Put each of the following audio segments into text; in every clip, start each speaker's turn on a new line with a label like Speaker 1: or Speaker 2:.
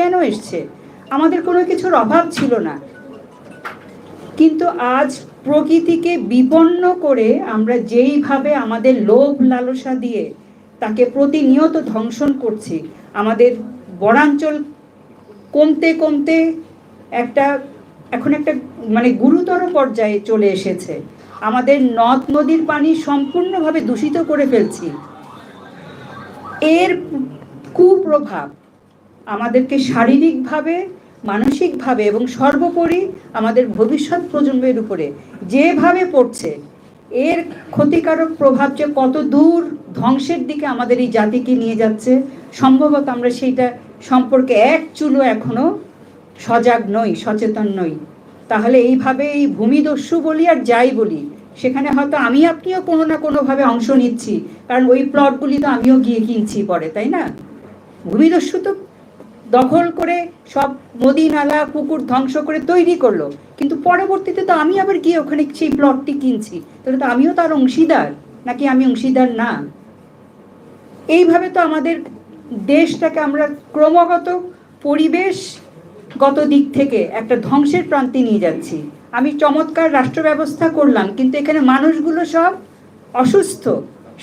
Speaker 1: কেন এসছে? আমাদের কোনো কিছুর অভাব ছিল না। কিন্তু আজ প্রকৃতিকে বিপন্ন করে আমরা যেইভাবে আমাদের লোভ লালসা দিয়ে তাকে প্রতিনিয়ত ধ্বংসন করছি, আমাদের বনাঞ্চল কমতে কমতে একটা, এখন একটা মানে গুরুতর পর্যায়ে চলে এসেছে। আমাদের নদ নদীর পানি সম্পূর্ণভাবে দূষিত করে ফেলছি। এর কুপ্রভাব আমাদেরকে শারীরিকভাবে, মানসিকভাবে এবং সর্বোপরি আমাদের ভবিষ্যৎ প্রজন্মের উপরে যেভাবে পড়ছে, এর ক্ষতিকারক প্রভাব যে কত দূর ধ্বংসের দিকে আমাদের এই জাতিকে নিয়ে যাচ্ছে, সম্ভবত আমরা সেইটা সম্পর্কে এক চুলো এখনও সজাগ নই, সচেতন নই। তাহলে এইভাবে এই ভূমিদস্যু বলি আর যাই বলি, সেখানে হয়তো আমি আপনিও কোনো না কোনোভাবে অংশ নিচ্ছি, কারণ ওই প্লটগুলি তো আমিও গিয়ে কিনছি পরে, তাই না? ভূমিদস্যু তো দখল করে সব নদী, নালা, পুকুর ধ্বংস করে তৈরি করল। কিন্তু পরবর্তীতে তো আমি আবার গিয়ে ওখানে সেই প্লটটি কিনছি। তাহলে তো আমিও তার অংশীদার, নাকি আমি অংশীদার না? এইভাবে তো আমাদের দেশটাকে আমরা ক্রমাগত পরিবেশগত দিক থেকে একটা ধ্বংসের প্রান্তে নিয়ে যাচ্ছি। আমি চমৎকার রাষ্ট্র ব্যবস্থা করলাম, কিন্তু এখানে মানুষগুলো সব অসুস্থ।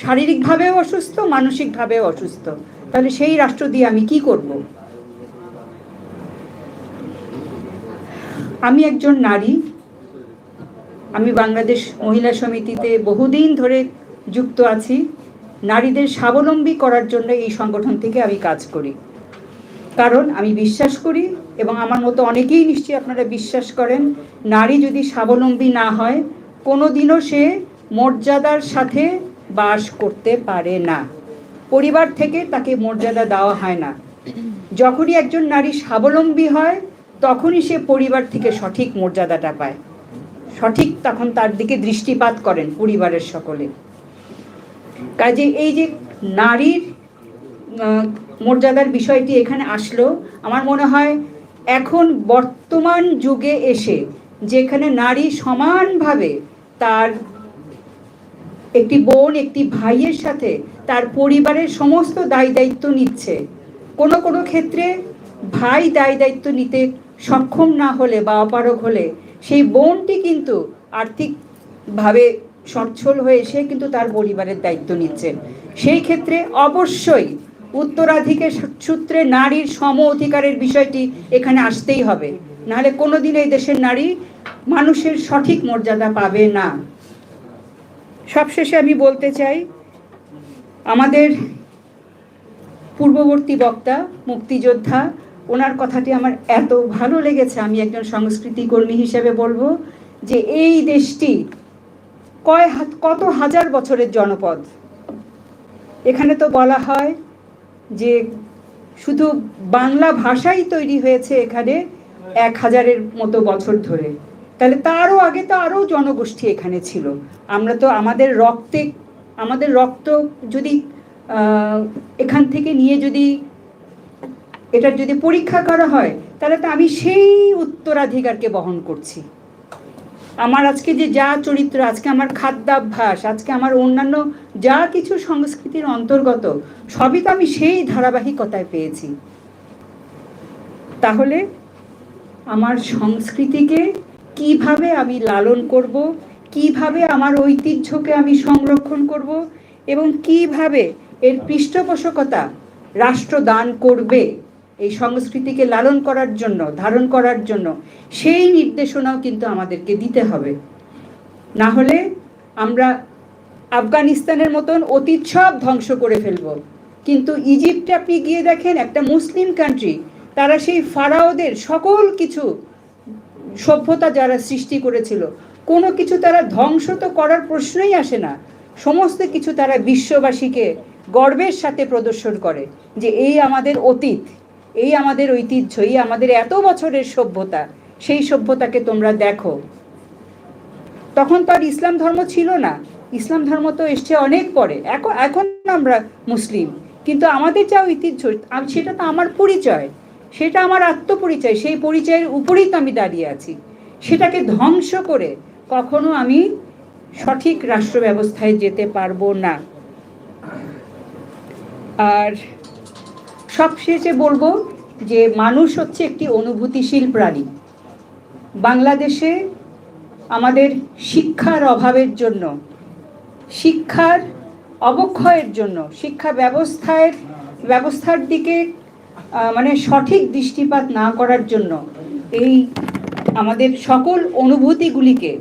Speaker 1: শারীরিকভাবেও অসুস্থ, মানসিকভাবেও অসুস্থ। তাহলে সেই রাষ্ট্র দিয়ে আমি কি করব? আমি একজন নারী, আমি বাংলাদেশ মহিলা সমিতিতে বহুদিন ধরে যুক্ত আছি। নারীদের স্বাবলম্বী করার জন্য এই সংগঠন থেকে আমি কাজ করি। কারণ আমি বিশ্বাস করি এবং আমার মতো অনেকেই নিশ্চয়ই আপনারা বিশ্বাস করেন, নারী যদি স্বাবলম্বী না হয় কোনো দিনও সে মর্যাদার সাথে বাস করতে পারে না। পরিবার থেকে তাকে মর্যাদা দেওয়া হয় না। যখনই একজন নারী স্বাবলম্বী হয় তখনই সে পরিবার থেকে সঠিক মর্যাদাটা পায়। সঠিক তখন তার দিকে দৃষ্টিপাত করেন পরিবারের সকলে। কাজে এই যে নারীর মর্যাদার বিষয়টি এখানে আসলো, আমার মনে হয় এখন বর্তমান যুগে এসে যেখানে নারী সমানভাবে তার একটি বোন, একটি ভাইয়ের সাথে তার পরিবারের সমস্ত দায় দায়িত্ব নিচ্ছে। কোনো কোনো ক্ষেত্রে ভাই দায় দায়িত্ব নিতে সক্ষম না হলে বা অপারগ হলে, সেই বোনটি কিন্তু আর্থিকভাবে সচ্ছল হয়ে সে কিন্তু তার পরিবারের দায়িত্ব নিচ্ছে। সেই ক্ষেত্রে অবশ্যই উত্তরাধিকার সূত্রে নারীর সম অধিকারের বিষয়টি এখানে আসতেই হবে। নাহলে কোনোদিন এই দেশের নারী মানুষের সঠিক মর্যাদা পাবে না। সবশেষে আমি বলতে চাই, আমাদের পূর্ববর্তী বক্তা, মুক্তিযোদ্ধা ওনার কথাটি আমার এত ভালো লেগেছে, আমি একজন সংস্কৃতি কর্মী হিসেবে বলব, যে এই দেশটি কয় কত হাজার বছরের জনপদ। এখানে তো বলা হয় যে শুধু বাংলা ভাষাই তৈরি হয়েছে এখানে এক হাজারের মতো বছর ধরে। তাহলে তারও আগে তো আরও জনগোষ্ঠী এখানে ছিল। আমরা তো আমাদের রক্তে, আমাদের রক্ত যদি এখান থেকে নিয়ে যদি এটার যদি পরীক্ষা করা হয়, তাহলে তো আমি সেই উত্তরাধিকারকে বহন করছি। আমার আজকে যে যা চরিত্র, আজকে আমার খাদ্যাভ্যাস, আজকে আমার অন্যান্য যা কিছু সংস্কৃতির অন্তর্গত, সবই তো আমি সেই ধারাবাহিকতায় পেয়েছি। তাহলে আমার সংস্কৃতিকে কীভাবে আমি লালন করব, কীভাবে আমার ঐতিহ্যকে আমি সংরক্ষণ করব এবং কীভাবে এর পৃষ্ঠপোষকতা রাষ্ট্র দান করবে এই সংস্কৃতিকে লালন করার জন্য, ধারণ করার জন্য সেই নির্দেশনাও কিন্তু আমাদেরকে দিতে হবে। না হলে আমরা আফগানিস্তানের মতন অতীত সব ধ্বংস করে ফেলব। কিন্তু ইজিপ্টে আপনি গিয়ে দেখেন, একটা মুসলিম কান্ট্রি তারা সেই ফারাওদের সকল কিছু সভ্যতা যারা সৃষ্টি করেছিল, কোনো কিছু তারা ধ্বংস তো করার প্রশ্নই আসে না। সমস্ত কিছু তারা বিশ্ববাসীকে গর্বের সাথে প্রদর্শন করে যে এই আমাদের অতীত। এই আমাদের ঐতিহ্য, এই আমাদের এত বছরের সভ্যতা, সেই সভ্যতাকে তোমরা দেখো। তখন তো আর ইসলাম ধর্ম ছিল না। ইসলাম ধর্ম তো এসছে অনেক পরে। এখন এখন আমরা মুসলিম। কিন্তু আমাদের যা ঐতিহ্য সেটা তো আমার পরিচয়। সেটা আমার আত্মপরিচয়। সেই পরিচয়ের উপরেই তো আমি দাঁড়িয়ে আছি। সেটাকে ধ্বংস করে কখনো আমি সঠিক রাষ্ট্র ব্যবস্থায় যেতে পারব না। আর সবশেষে বলব যে মানুষ হচ্ছে একটি অনুভূতিশীল প্রাণী। বাংলাদেশে আমাদের শিক্ষার অভাবের জন্য, শিক্ষার অবক্ষয়ের জন্য, শিক্ষা ব্যবস্থায়, ব্যবস্থার দিকে মানে সঠিক দৃষ্টিপাত না করার জন্য এই আমাদের সকল অনুভূতিগুলিকে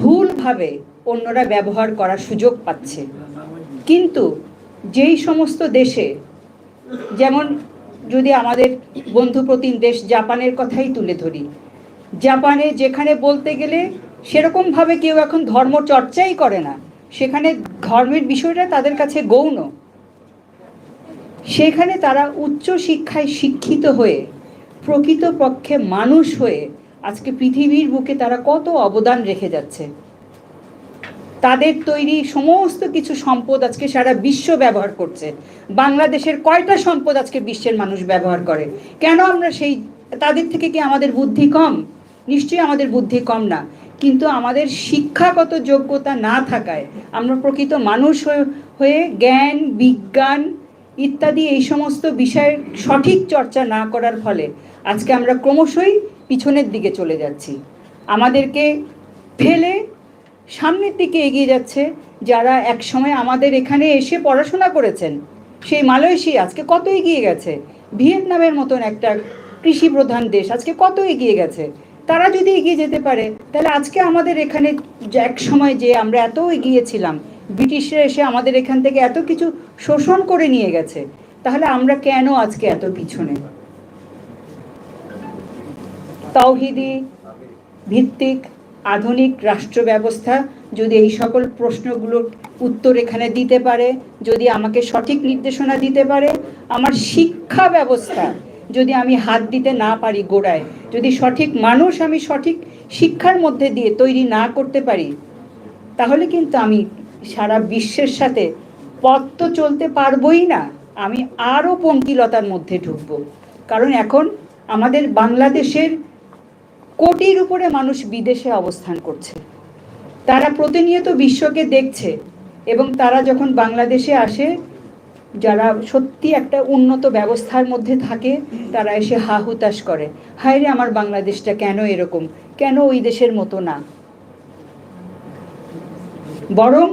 Speaker 1: ভুলভাবে অন্যরা ব্যবহার করার সুযোগ পাচ্ছে। কিন্তু যেই সমস্ত দেশে যেমন যদি আমাদের বন্ধু বন্ধুপ্রতিম দেশ জাপানের কথাই তুলে ধরি, জাপানে যেখানে বলতে গেলে সেরকমভাবে কেউ এখন ধর্ম চর্চাই করে না। সেখানে ধর্মের বিষয়টা তাদের কাছে গৌণ। সেখানে তারা উচ্চ শিক্ষায় শিক্ষিত হয়ে, প্রকৃতপক্ষে মানুষ হয়ে আজকে পৃথিবীর বুকে তারা কত অবদান রেখে যাচ্ছে। তাদের তৈরি সমস্ত কিছু সম্পদ আজকে সারা বিশ্ব ব্যবহার করছে। বাংলাদেশের কয়টা সম্পদ আজকে বিশ্বের মানুষ ব্যবহার করে? কেন আমরা সেই, তাদের থেকে কি আমাদের বুদ্ধি কম? নিশ্চয়ই আমাদের বুদ্ধি কম না। কিন্তু আমাদের শিক্ষাগত যোগ্যতা না থাকায় আমরা প্রকৃত মানুষ হয়ে- জ্ঞান, বিজ্ঞান ইত্যাদি এই সমস্ত বিষয়ের সঠিক চর্চা না করার ফলে আজকে আমরা ক্রমশই পিছনের দিকে চলে যাচ্ছি। আমাদেরকে ফেলে সামনের দিকে এগিয়ে যাচ্ছে, যারা এক সময় আমাদের এখানে এসে পড়াশোনা করেছেন। সেই মালয়েশিয়া আজকে কত এগিয়ে গেছে? ভিয়েতনামের মতন একটা কৃষি প্রধান দেশ আজকে কত এগিয়ে গেছে? তারা যদি এগিয়ে যেতে পারে, তাহলে আজকে আমাদের এখানে এক সময় যে আমরা এত এগিয়েছিলাম, ব্রিটিশরা এসে আমাদের এখান থেকে এত কিছু শোষণ করে নিয়ে গেছে, তাহলে আমরা কেন আজকে এত পিছনে? তাওহিদি ভিত্তিক আধুনিক রাষ্ট্র ব্যবস্থা যদি এই সকল প্রশ্নগুলোর উত্তর এখানে দিতে পারে, যদি আমাকে সঠিক নির্দেশনা দিতে পারে, আমার শিক্ষা ব্যবস্থা যদি আমি হাত দিতে না পারি গোড়ায়, যদি সঠিক মানুষ আমি সঠিক শিক্ষার মধ্যে দিয়ে তৈরি না করতে পারি, তাহলে কিন্তু আমি সারা বিশ্বের সাথে পথ তো চলতে পারবই না, আমি আরও পঙ্কিলতার মধ্যে ঢুকবো। কারণ এখন আমাদের বাংলাদেশের কোটির উপরে মানুষ বিদেশে অবস্থান করছে। তারা প্রতিনিয়ত বিশ্বকে দেখছে এবং তারা যখন বাংলাদেশে আসে, যারা সত্যি একটা উন্নত ব্যবস্থার মধ্যে থাকে, তারা এসে হা হুতাশ করে, হায় রে, আমার বাংলাদেশটা কেন এরকম? কেন ওই দেশের মতো না? বরং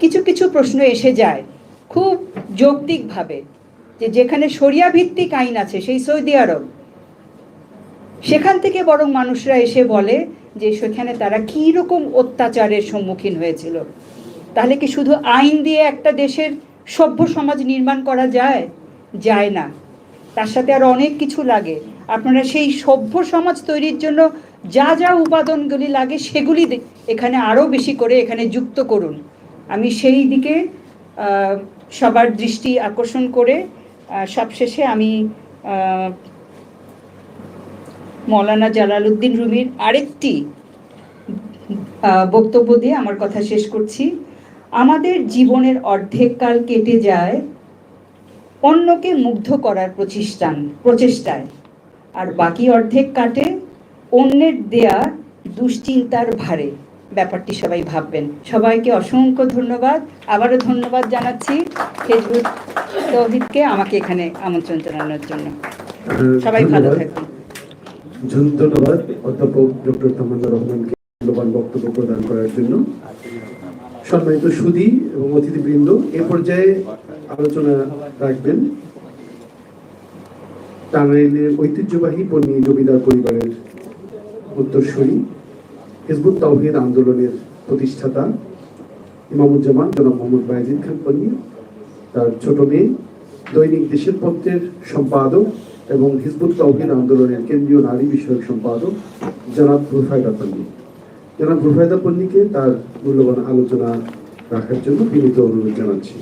Speaker 1: কিছু কিছু প্রশ্ন এসে যায়, খুব যৌক্তিকভাবে, যে যেখানে শরিয়া ভিত্তিক আইন আছে, সেই সৌদি আরব সেখান থেকে বরং মানুষরা এসে বলে যে, সেখানে তারা কী রকম অত্যাচারের সম্মুখীন হয়েছিল? তাহলে কি শুধু আইন দিয়ে একটা দেশের সভ্য সমাজ নির্মাণ করা যায়? যায় না। তার সাথে আর অনেক কিছু লাগে। আপনারা সেই সভ্য সমাজ তৈরির জন্য যা যা উপাদানগুলি লাগে, সেগুলি এখানে আরও বেশি করে এখানে যুক্ত করুন। আমি সেই দিকে সবার দৃষ্টি আকর্ষণ করে সবশেষে আমি মৌলানা জালালউদ্দিন রুমির আরেকটি বক্তব্য দিয়ে আমার কথা শেষ করছি। আমাদের জীবনের অর্ধেক কাল কেটে যায় অন্যকে মুগ্ধ করার প্রচেষ্টান প্রচেষ্টায়। আর বাকি অর্ধেক কাটে অন্যের দেয়া দুশ্চিন্তার ভারে। ব্যাপারটি সবাই ভাববেন। সবাইকে অসংখ্য ধন্যবাদ। আবারও ধন্যবাদ জানাচ্ছি ফেসবুক তৌহিদকে আমাকে এখানে আমন্ত্রণ জানানোর জন্য। সবাই ভালো। থাকুন।
Speaker 2: ধন্যবাদ। অধ্যাপক ডক্টর তামান্না রহমানকে মূল্যবান বক্তব্য প্রদান করার জন্য। সম্মানিত সুদী এবং অতিথিবৃন্দ, এ পর্যায়ে আলোচনা রাখবেন টাঙ্গাইলের ঐতিহ্যবাহী পন্নী জমিদার পরিবারের উত্তরসূরি, হিজবুত তাওহিদ আন্দোলনের প্রতিষ্ঠাতা ইমামুজ্জামান জনাব মোহাম্মদ বাইজিদ খান পন্নী তার ছোট মেয়ে, দৈনিক দেশের পত্রের সম্পাদক এবং হিজবুত তহিন আন্দোলনের কেন্দ্রীয় নারী বিষয়ক সম্পাদক জনাব রুফায়দা পন্নী জনাব রুফায়দা পন্নীকে তার মূল্যবান আলোচনা রাখার জন্য বিনীত অনুরোধ জানাচ্ছি।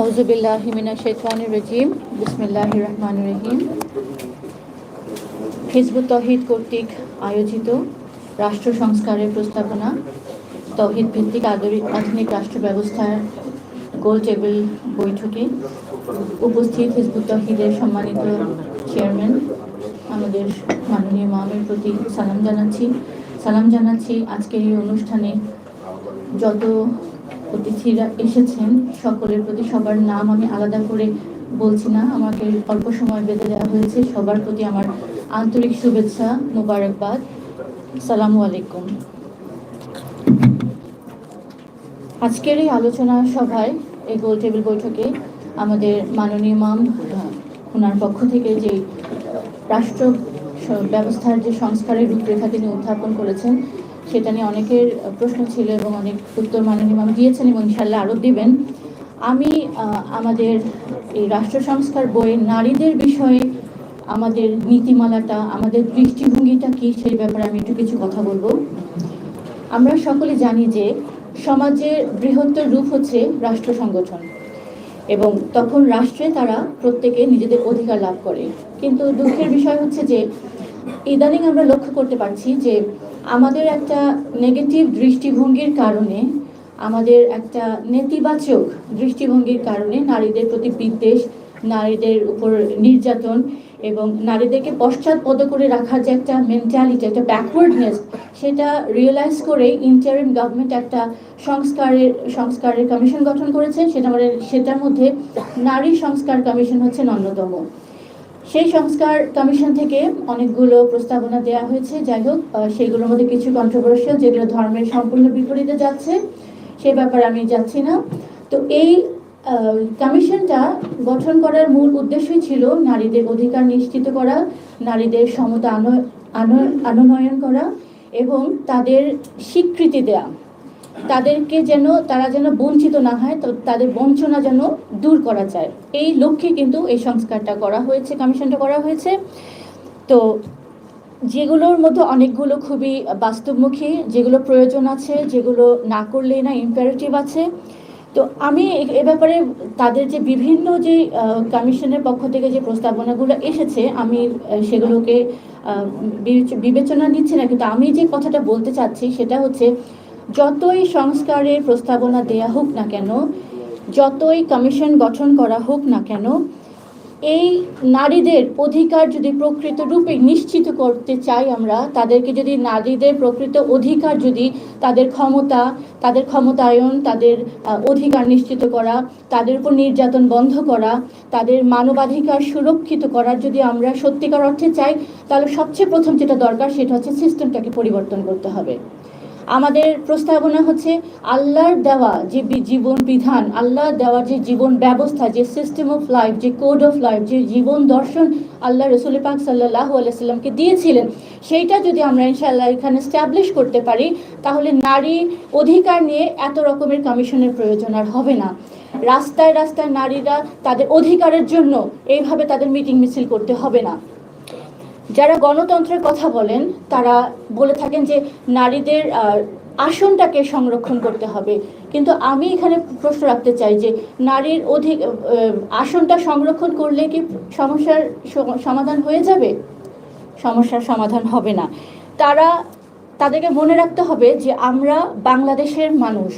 Speaker 3: আউজুবিল্লাহ হিমিনা শেতওয়ানির রজিম বিসমিল্লাহ রহমান রহিম তহিদ কর্তৃক আয়োজিত রাষ্ট্র সংস্কারের প্রস্তাবনা, তহিদ ভিত্তিক আধুনিক রাষ্ট্র ব্যবস্থার গোল টেবিল বৈঠকে উপস্থিত হিজবুত তহিদের সম্মানিত চেয়ারম্যান, আমাদের মাননীয় মামের প্রতি সালাম জানাচ্ছি। সালাম জানাচ্ছি। আজকের এই অনুষ্ঠানে যত অতিথিরা এসেছেন, সকলের প্রতি সবার নাম আমি আলাদা করে বলছি না। আমাকে অল্প সময় বেঁধে দেওয়া হয়েছে। সবার প্রতি আমার আন্তরিক শুভেচ্ছা, মোবারকবাদ। সালামু আলাইকুম। আজকের এই আলোচনা সভায় এই গোল টেবিল বৈঠকে আমাদের মাননীয় মাম ওনার পক্ষ থেকে যে রাষ্ট্র ব্যবস্থার যে সংস্কারের রূপরেখা তিনি উত্থাপন করেছেন, সেটা নিয়ে অনেকের প্রশ্ন ছিল এবং অনেক উত্তর মাননীয় মাম দিয়েছেন এবং ইনশাল্লাহ আরও দিবেন। আমি আমাদের এই রাষ্ট্র সংস্কার বইয়ে নারীদের বিষয়ে, আমাদের নীতিমালাটা, আমাদের দৃষ্টিভঙ্গিটা কি, সেই ব্যাপারে আমি একটু কিছু কথা বলব। আমরা সকলে জানি যে সমাজের বৃহত্তর রূপ হচ্ছে রাষ্ট্র সংগঠন। এবং তখন রাষ্ট্রে তারা প্রত্যেকে নিজেদের অধিকার লাভ করে। কিন্তু দুঃখের বিষয় হচ্ছে যে, ইদানিং আমরা লক্ষ্য করতে পারছি যে, আমাদের একটা নেগেটিভ দৃষ্টিভঙ্গির কারণে, আমাদের একটা নেতিবাচক দৃষ্টিভঙ্গির কারণে নারীদের প্রতি বিদ্বেষ, নারীদের উপর নির্যাতন এবং নারীদেরকে পশ্চাৎপদ করে রাখার যে একটা মেন্টালিটি একটা ব্যাকওয়ার্ডনেস সেটা রিয়েলাইজ করে ইন্টারিম গভর্নমেন্ট একটা সংস্কারের সংস্কারের কমিশন গঠন করেছে। সেটা মানে সেটার মধ্যে নারী সংস্কার কমিশন হচ্ছে অন্যতম সেই সংস্কার কমিশন থেকে অনেকগুলো প্রস্তাবনা দেওয়া হয়েছে। যাই হোক সেইগুলোর মধ্যে কিছু কন্ট্রোভার্সিয়াল যেগুলো ধর্মের সম্পূর্ণ বিপরীতে যাচ্ছে, সে ব্যাপারে আমি যাচ্ছি না। তো এই কমিশনটা গঠন করার মূল উদ্দেশ্যই ছিল নারীদের অধিকার নিশ্চিত করা, নারীদের সমতা আনয়- আনয়- আনয়ন করা এবং তাদের স্বীকৃতি দেয়া। তাদেরকে যেন, তারা যেন বঞ্চিত না হয়, তো তাদের বঞ্চনা যেন দূর করা যায়। এই লক্ষ্যে কিন্তু এই সংস্কারটা করা হয়েছে কমিশনটা করা হয়েছে। তো যেগুলোর মধ্যে অনেকগুলো খুবই বাস্তবমুখী, যেগুলো প্রয়োজন আছে, যেগুলো না করলেই না ইম্পারেটিভ আছে। তো আমি এ- ব্যাপারে তাদের যে বিভিন্ন যে কমিশনের পক্ষ থেকে যে প্রস্তাবনাগুলো এসেছে, আমি সেগুলোকে বিবেচনা নিচ্ছি না, কিন্তু আমি যে কথাটা বলতে চাচ্ছি সেটা হচ্ছে, যতই সংস্কারের প্রস্তাবনা দেয়া হোক না কেন, যতই কমিশন গঠন করা হোক না কেন এই নারীদের অধিকার যদি প্রকৃত রূপে নিশ্চিত করতে চাই আমরা, তাদেরকে যদি নারীদের প্রকৃত অধিকার যদি তাদের ক্ষমতা, তাদের ক্ষমতায়ন, তাদের অধিকার নিশ্চিত করা, তাদের উপর নির্যাতন বন্ধ করা, তাদের মানবাধিকার সুরক্ষিত করার যদি আমরা সত্যিকার অর্থে চাই, তাহলে সবচেয়ে প্রথম যেটা দরকার সেটা হচ্ছে সিস্টেমটাকে পরিবর্তন করতে হবে। আমাদের প্রস্তাবনা হচ্ছে আল্লাহর দেওয়া যে জীবন বিধান, আল্লাহর দেওয়া যে জীবন ব্যবস্থা, যে সিস্টেম অফ লাইফ যে কোড অফ লাইফ যে জীবন দর্শন আল্লাহ রসুল পাক সাল্লাহ আলাইসাল্লামকে দিয়েছিলেন, সেইটা যদি আমরা ইনশাআল্লাহ এখানে স্ট্যাবলিশ করতে পারি, তাহলে নারী অধিকার নিয়ে এত রকমের কমিশনের প্রয়োজন আর হবে না। রাস্তায় রাস্তায় নারীরা তাদের অধিকারের জন্য এইভাবে তাদের মিটিং মিছিল করতে হবে না। যারা গণতন্ত্রের কথা বলেন, তারা বলে থাকেন যে নারীদের আসনটাকে সংরক্ষণ করতে হবে। কিন্তু আমি এখানে প্রশ্ন রাখতে চাই যে নারীর অধিক আসনটা সংরক্ষণ করলে কি সমস্যার সমাধান হয়ে যাবে? সমস্যার সমাধান হবে না। তারা, তাদেরকে মনে রাখতে হবে যে আমরা বাংলাদেশের মানুষ।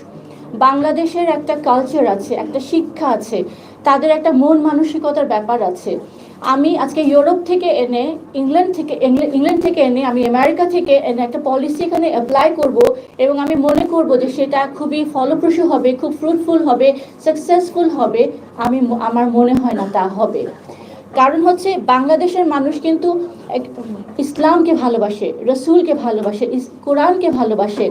Speaker 3: বাংলাদেশের একটা কালচার আছে, একটা শিক্ষা আছে, তাদের একটা মন মানসিকতার ব্যাপার আছে। আমি আজকে ইউরোপ থেকে এনে, ইংল্যান্ড থেকে ইংল্যান্ড থেকে এনে, আমি আমেরিকা থেকে এনে একটা পলিসি এখানে অ্যাপ্লাই করব এবং আমি মনে করব যে সেটা খুবই ফলপ্রসূ হবে, খুব ফ্রুটফুল হবে সাকসেসফুল হবে। আমি আমার মনে হয় না তা হবে। কারণ হচ্ছে বাংলাদেশের মানুষ কিন্তু ইসলামকে ভালোবাসে, রসুলকে ভালোবাসে কোরআনকে ভালোবাসে।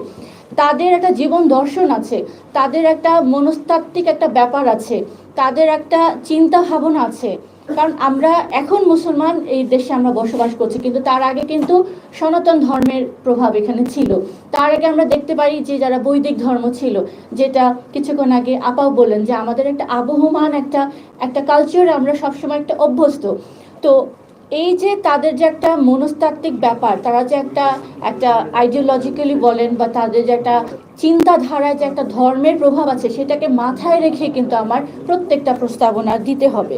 Speaker 3: তাদের একটা জীবন দর্শন আছে, তাদের একটা মনস্তাত্ত্বিক একটা ব্যাপার আছে, তাদের একটা চিন্তা ভাবনা আছে। কারণ আমরা এখন মুসলমান এই দেশে আমরা বসবাস করছি, কিন্তু তার আগে কিন্তু সনাতন ধর্মের প্রভাব এখানে ছিল। তার আগে আমরা দেখতে পারি যে যারা বৈদিক ধর্ম ছিল, যেটা কিছুক্ষণ আগে আপাও বললেন যে আমাদের একটা আবহমান, একটা একটা কালচার আমরা সবসময় একটা অভ্যস্ত। তো এই যে তাদের যে একটা মনস্তাত্ত্বিক ব্যাপার, তারা যে একটা একটা আইডিওলজিক্যালি বলেন বা তাদের যে একটা চিন্তাধারায় যে একটা ধর্মের প্রভাব আছে, সেটাকে মাথায় রেখে কিন্তু আমার প্রত্যেকটা প্রস্তাবনা দিতে হবে।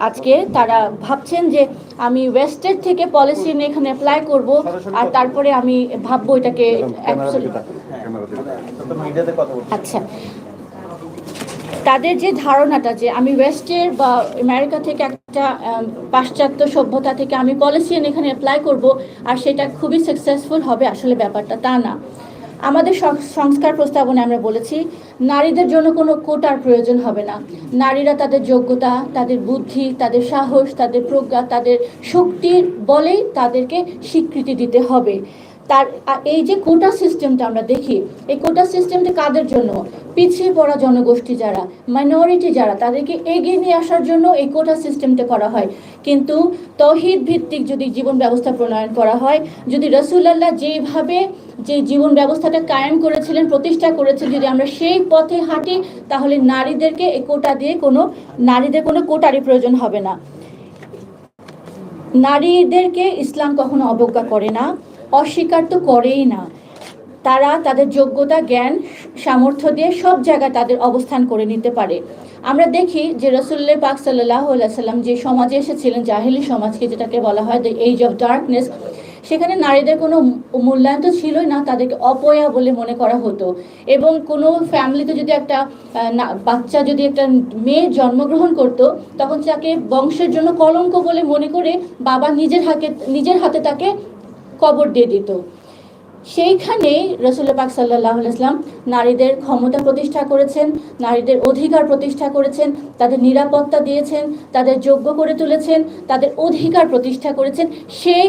Speaker 3: আজকে তারা ভাবছেন যে আমি ওয়েস্টের থেকে পলিসি নিয়ে এখানে অ্যাপ্লাই করব আর তারপরে আমি ভাববো এটাকে আচ্ছা। তাদের যে ধারণাটা যে আমি ওয়েস্টের বা আমেরিকা থেকে একটা পাশ্চাত্য সভ্যতা থেকে আমি পলিসি এখানে অ্যাপ্লাই করব আর সেটা খুবই সাকসেসফুল হবে আসলে ব্যাপারটা তা না। আমাদের সংস্কার প্রস্তাবনে আমরা বলেছি, নারীদের জন্য কোনো কোটার প্রয়োজন হবে না। নারীরা তাদের যোগ্যতা, তাদের বুদ্ধি, তাদের সাহস, তাদের প্রজ্ঞা, তাদের শক্তির বলেই তাদেরকে স্বীকৃতি দিতে হবে। তার এই যে কোটা সিস্টেমটা আমরা দেখি, এই কোটা সিস্টেমটা কাদের জন্য? পিছিয়ে পড়া জনগোষ্ঠী যারা মাইনরিটি যারা, তাদেরকে এগিয়ে নিয়ে আসার জন্য এই কোটা সিস্টেমটা করা হয়। কিন্তু তহিদ ভিত্তিক যদি জীবন ব্যবস্থা প্রণয়ন করা হয়, যদি রসুল্লাহ যেভাবে যে জীবন ব্যবস্থাটা কায়েম করেছিলেন, প্রতিষ্ঠা করেছেন, যদি আমরা সেই পথে হাঁটি, তাহলে নারীদেরকে এই কোটা দিয়ে কোনো, নারীদের কোনো কোটারই প্রয়োজন হবে না। নারীদেরকে ইসলাম কখনো অবজ্ঞা করে না, অস্বীকার তো করেই না। তারা তাদের যোগ্যতা, জ্ঞান, সামর্থ্য দিয়ে সব জায়গায় তাদের অবস্থান করে নিতে পারে। আমরা দেখি যে রসুল্লাহ পাক সাল্লাহ সাল্লাম যে সমাজে এসেছিলেন, জাহিলি সমাজকে যেটাকে বলা হয় দ্য এইজ অফ ডার্কনেস সেখানে নারীদের কোনো মূল্যায়ন তো ছিলই না, তাদেরকে অপয়া বলে মনে করা হতো। এবং কোনো ফ্যামিলিতে যদি একটা বাচ্চা যদি একটা মেয়ে জন্মগ্রহণ করত, তখন তাকে বংশের জন্য কলঙ্ক বলে মনে করে বাবা নিজের হাতে নিজের হাতে তাকে কবর দিয়ে দিত। সেইখানে রসুল পাক সাল্লাহ ইসলাম নারীদের ক্ষমতা প্রতিষ্ঠা করেছেন, নারীদের অধিকার প্রতিষ্ঠা করেছেন, তাদের নিরাপত্তা দিয়েছেন, তাদের যোগ্য করে তুলেছেন, তাদের অধিকার প্রতিষ্ঠা করেছেন। সেই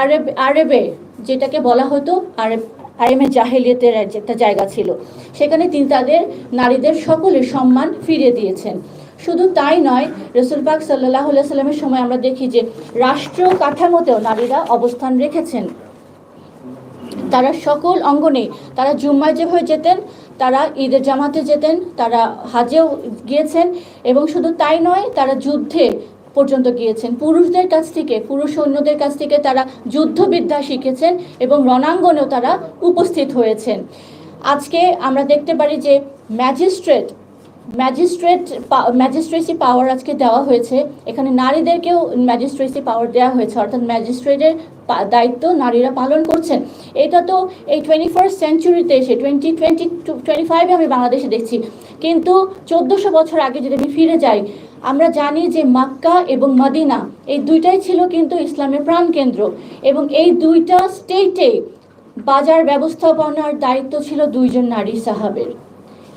Speaker 3: আরেব, আরেবে যেটাকে বলা হতো আরব আইএমএ জাহেলিয়তের একটা জায়গা ছিল, সেখানে তিনি তাদের নারীদের সকলের সম্মান ফিরিয়ে দিয়েছেন। শুধু তাই নয় রসুল পাক সাল্লাহ সাল্লামের সময় আমরা দেখি যে রাষ্ট্র কাঠামোতেও নারীরা অবস্থান রেখেছেন। তারা সকল অঙ্গনে, তারা জুম্মায় যেভাবে যেতেন, তারা ঈদের জামাতে যেতেন, তারা হাজেও গিয়েছেন এবং শুধু তাই নয়, তারা যুদ্ধে পর্যন্ত গিয়েছেন। পুরুষদের কাছ থেকে, পুরুষ সৈন্যদের কাছ থেকে তারা যুদ্ধবিদ্যা শিখেছেন এবং রণাঙ্গনেও তারা উপস্থিত হয়েছেন। আজকে আমরা দেখতে পারি যে ম্যাজিস্ট্রেট ম্যাজিস্ট্রেট ম্যাজিস্ট্রেসি পাওয়ার আজকে দেওয়া হয়েছে। এখানে নারীদেরকেও ম্যাজিস্ট্রেসি পাওয়ার দেওয়া হয়েছে, অর্থাৎ ম্যাজিস্ট্রেটের দায়িত্ব নারীরা পালন করছেন। এটা তো এই টোয়েন্টি ফার্স্ট সেঞ্চুরিতে এসে টোয়েন্টি টোয়েন্টি টোয়েন্টি ফাইভে আমি বাংলাদেশে দেখছি। কিন্তু চোদ্দোশো বছর আগে যদি আমি ফিরে যাই, আমরা জানি যে মাক্কা এবং মদিনা, এই দুইটাই ছিল কিন্তু ইসলামের প্রাণকেন্দ্র। এবং এই দুইটা স্টেটে বাজার, ব্যবস্থাপনার দায়িত্ব ছিল দুইজন নারী সাহাবের।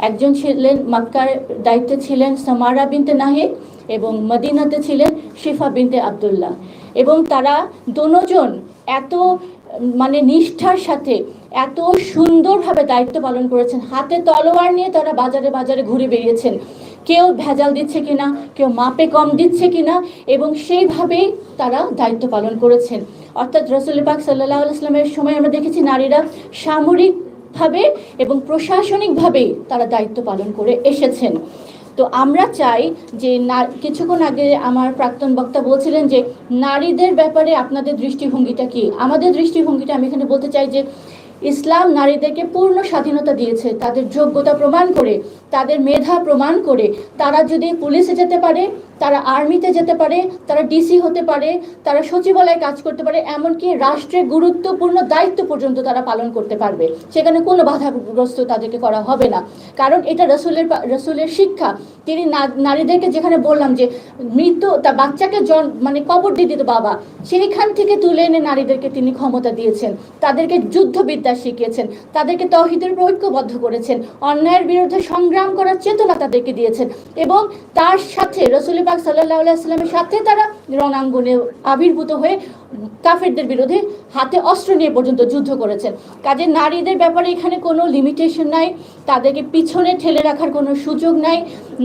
Speaker 3: একজন ছিলেন মক্কার দায়িত্বে ছিলেন সামারা বিনতে নাহিদ এবং মদিনাতে ছিলেন শিফা বিনতে আব্দুল্লাহ। এবং তারা দোনোজন এত মানে নিষ্ঠার সাথে এত সুন্দরভাবে দায়িত্ব পালন করেছেন। হাতে তলোয়ার নিয়ে তারা বাজারে বাজারে ঘুরে বেরিয়েছেন কেউ ভেজাল দিচ্ছে কিনা, কেউ মাপে কম দিচ্ছে কিনা এবং সেইভাবেই তারা দায়িত্ব পালন করেছেন। অর্থাৎ রসুল পাক সাল্লাহ ইসলামের সময় আমরা দেখেছি নারীরা সামরিক ভাবে এবং প্রশাসনিকভাবেই তারা দায়িত্ব পালন করে এসেছেন। তো আমরা চাই যে না, কিছুক্ষণ আগে আমার প্রাক্তন বক্তা বলছিলেন যে নারীদের ব্যাপারে আপনাদের দৃষ্টিভঙ্গিটা কি? আমাদের দৃষ্টিভঙ্গিটা আমি এখানে বলতে চাই যে ইসলাম নারীদেরকে পূর্ণ স্বাধীনতা দিয়েছে, তাদের যোগ্যতা প্রমাণ করে, তাদের মেধা প্রমাণ করে, তারা যদি পুলিশে যেতে পারে তারা আর্মিতে যেতে পারে, তারা ডিসি হতে পারে, তারা সচিবালয়ে কাজ করতে পারে, এমনকি রাষ্ট্রের গুরুত্বপূর্ণ দায়িত্ব পর্যন্ত তারা পালন করতে পারবে। সেখানে কোনো বাধাগ্রস্ত তাদেরকে করা হবে না। কারণ এটা রসুলের রসুলের শিক্ষা। তিনি নারীদেরকে যেখানে বললাম যে মৃত্যু তা বাচ্চাকে জন মানে কবর দিয়ে দিত বাবা, সেইখান থেকে তুলে এনে নারীদেরকে তিনি ক্ষমতা দিয়েছেন। তাদেরকে যুদ্ধবিদ্যা শিখিয়েছেন। তাদেরকে তহিদের ঐক্যবদ্ধ করেছেন। অন্যায়ের বিরুদ্ধে সংগ্রাম করার চেতনা তাদেরকে দিয়েছেন। এবং তার সাথে রসুল পাক সাল্লাহ সাল্লামের সাথে তারা রণাঙ্গনে আবির্ভূত হয়ে কাফেরদের বিরুদ্ধে হাতে অস্ত্র নিয়ে পর্যন্ত যুদ্ধ করেছেন কাজে নারীদের ব্যাপারে এখানে কোনো লিমিটেশন নাই, তাদেরকে পিছনে ঠেলে রাখার কোনো সুযোগ নাই,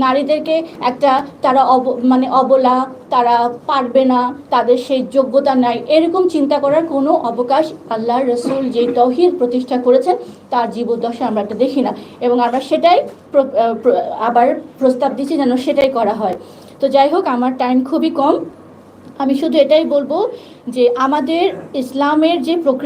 Speaker 3: নারীদেরকে একটা তারা অব মানে অবলা, তারা পারবে না, তাদের সেই যোগ্যতা নাই। এরকম চিন্তা করার কোনো অবকাশ আল্লাহ রসুল যে তহিদ প্রতিষ্ঠা করেছেন, তার জীবদ্দশা আমরা একটা দেখি না। এবং আমরা সেটাই আবার প্রস্তাব দিচ্ছি যেন সেটাই করা হয়। তো যাই হোক, আমার টাইম খুবই কম। আমি শুধু এটাই বলব যে আমাদের ইসলামের যে প্রকৃতি